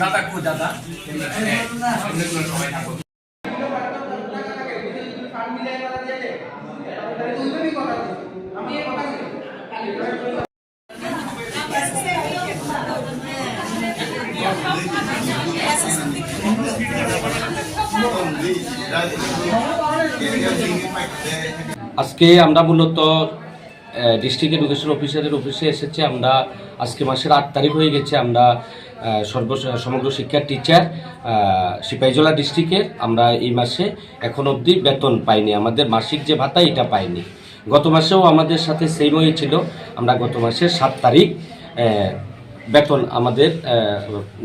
দাদা কো দাদা সবাই থাকো আজকে আমরা মূলত ডিস্ট্রিক্ট এডুকেশন অফিসারের অফিসে এসেছে। আমরা আজকে মাসের আট তারিখ হয়ে গেছে। আমরা সর্ব সমগ্র শিক্ষার টিচার সিপাহীজলা ডিস্ট্রিক্টের আমরা এই মাসে এখন অবধি বেতন পাইনি। আমাদের মাসিক যে ভাতা, এটা পাইনি। গত মাসেও আমাদের সাথে সেম হয়েছিল। আমরা গত মাসের সাত তারিখ বেতন আমাদের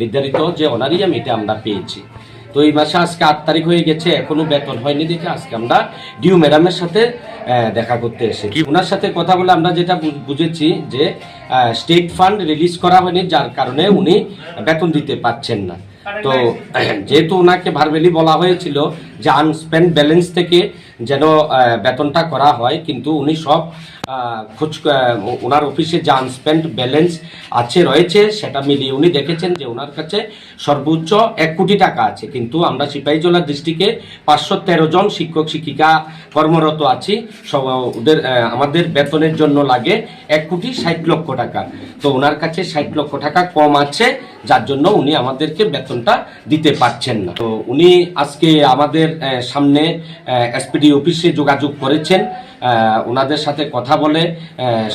নির্ধারিত যে অনারিয়াম এটা আমরা পেয়েছি। তো এই মাসে আজকে আট তারিখ হয়ে গেছে এখনও বেতন হয়নি দেখে আজকে আমরা ডিউ ম্যাডামের সাথে দেখা করতে এসেছি। ওনার সাথে কথা বলে আমরা যেটা বুঝেছি যে স্টেট ফান্ড রিলিজ করা হয়নি যার কারণে উনি বেতন দিতে পারছেন না। তো যেহেতু ওনাকে ভারবেলি বলা হয়েছিল যে আনস্পেন্ড ব্যালেন্স থেকে যেন বেতনটা করা হয় কিন্তু উনি সব খোঁজ ওনার অফিসে যে আনস্পেন্ড ব্যালেন্স আছে, রয়েছে, সেটা মিলিয়ে উনি দেখেছেন যে ওনার কাছে সর্বোচ্চ এক কোটি টাকা আছে। কিন্তু আমরা সিপাহীজলা ডিস্ট্রিক্টে পাঁচশো তেরো জন শিক্ষক, শিক্ষিকা কর্মরত আছি। সব, ওদের আমাদের বেতনের জন্য লাগে এক কোটি ষাট লক্ষ টাকা। তো ওনার কাছে ষাট লক্ষ টাকা কম আছে, যার জন্য উনি আমাদেরকে বেতনটা দিতে পারছেন না। তো উনি আজকে আমাদের সামনে এসপিডি অফিসে যোগাযোগ করেছেন। ওনাদের সাথে কথা বলে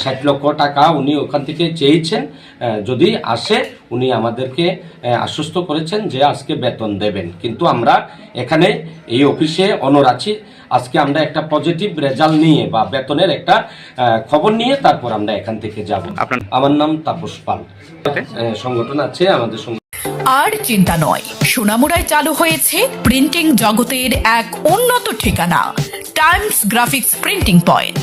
ষাট লক্ষ টাকা উনি ওখান থেকে চেয়েছেন। যদি আসে উনি আমাদেরকে আশ্বস্ত করেছেন যে আজকে বেতন দেবেন। কিন্তু আমরা এখানে এই অফিসে অনর আছি। আজকে আমরা একটা পজিটিভ রেজাল্ট নিয়ে বা বেতনের একটা খবর নিয়ে তারপর আমরা এখান থেকে যাব। আমার নাম তাপস পাল। সংগঠন আছে আমাদের আর চিন্তা নয় সোনামুড়ায় চালু হয়েছে প্রিন্টিং জগতের এক উন্নত ঠিকানা টাইমস গ্রাফিক্স প্রিন্টিং পয়েন্ট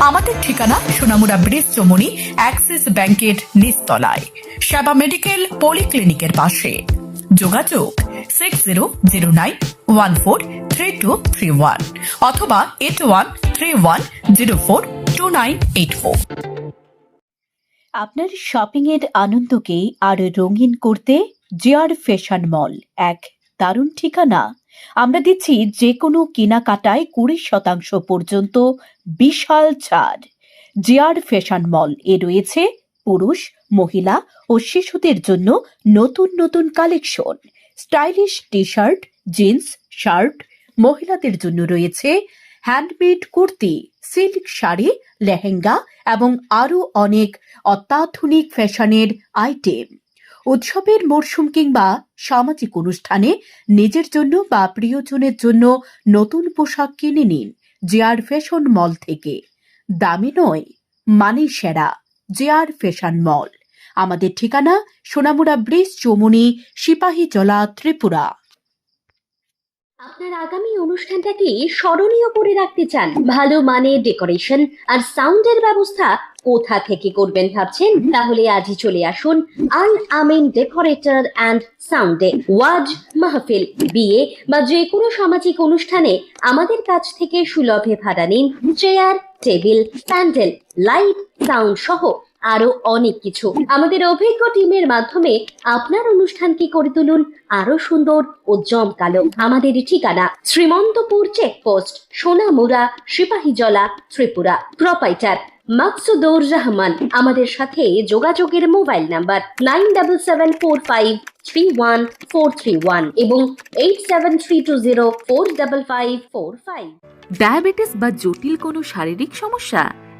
আমাদের ঠিকানা সোনামুড়া ব্রিজ চমুনি, অ্যাক্সিস ব্যাংকের নিচতলায়। সেবা মেডিকেল পলিক্লিনিকের পাশে। যোগাযোগ six zero zero nine one four three two three one অথবা eight one three one zero four two nine eight four. আপনার শপিং এর আনন্দকে আরও রঙিন করতে জিআর ফ্যাশন মল, এক দারুণ ঠিকানা। আমরা দিচ্ছি যে কোনো কেনাকাটায় কুড়ি শতাংশ পর্যন্ত বিশাল ছাড়। জিয়ার ফ্যাশন মল এ রয়েছে পুরুষ, মহিলা ও শিশুদের জন্য নতুন নতুন collection. Stylish T shirt jeans, shirt, মহিলাদের জন্য রয়েছে হ্যান্ডমেড কুর্তি, সিল্ক শাড়ি, লেহেঙ্গা এবং আরও অনেক অত্যাধুনিক ফ্যাশনের আইটেম। উৎসবের মরশুম কিংবা সামাজিক অনুষ্ঠানে নিজের জন্য বা প্রিয়জনের জন্য নতুন পোশাক কিনে নিন জেআর ফ্যাশন মল থেকে। দামি নয় মানে সেরা জেআর ফ্যাশন মল। আমাদের ঠিকানা সোনামুড়া ব্রিজ চৌমুনি সিপাহীজলা, ত্রিপুরা। আপনার আগামী অনুষ্ঠানটাকে স্মরণীয় করে রাখতে চান। ভালো মানের ডেকোরেশন আর সাউন্ডের ব্যবস্থা কোথা থেকে করবেন ভাবছেন? তাহলে আজই চলে আসুন আল আমিন ডেকোরেটর অ্যান্ড সাউন্ডে। ওয়াজ, মাহফিল, বিয়ে বা যে কোনো সামাজিক অনুষ্ঠানে আমাদের কাছ থেকে সুলভে ভাড়া নিন। Chair, table, pandal, light, sound সহ আরও অনেক কিছু। আমাদের অভিজ্ঞ টিমের মাধ্যমে আপনার অনুষ্ঠানকে করে তুলুন আরও সুন্দর ও জমকালো। আমাদের ঠিকানা শ্রীমন্তপুর চেকপোস্ট সোনামুড়া, সিপাহীজলা, ত্রিপুরা। প্রপাইটার মাকসুদুর রহমান। আমাদের সাথে যোগাযোগের mobile number nine double seven four five three one four three one এবং eight seven three two zero four double five four five. Diabetes বা জটিল কোনো শারীরিক সমস্যা?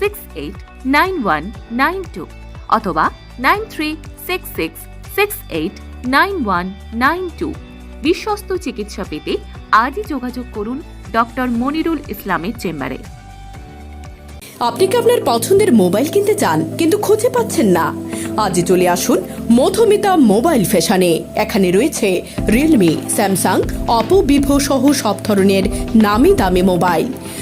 six eight nine one nine two অথবা nine three six six six eight nine one nine two বিশ্বস্ত চিকিৎসা পেতে আজই যোগাযোগ করুন ডক্টর মনিরুল ইসলামের চেম্বারে। আপনি কি আপনার পছন্দের মোবাইল কিনতে চান, কিন্তু খুঁজে পাচ্ছেন না? আজই চলে আসুন মধুমিতা মোবাইল ফ্যাশনে। এখানে রয়েছে রিয়েলমি স্যামসাং অপো ভিভো সহ সব ধরনের নামি দামি মোবাইল।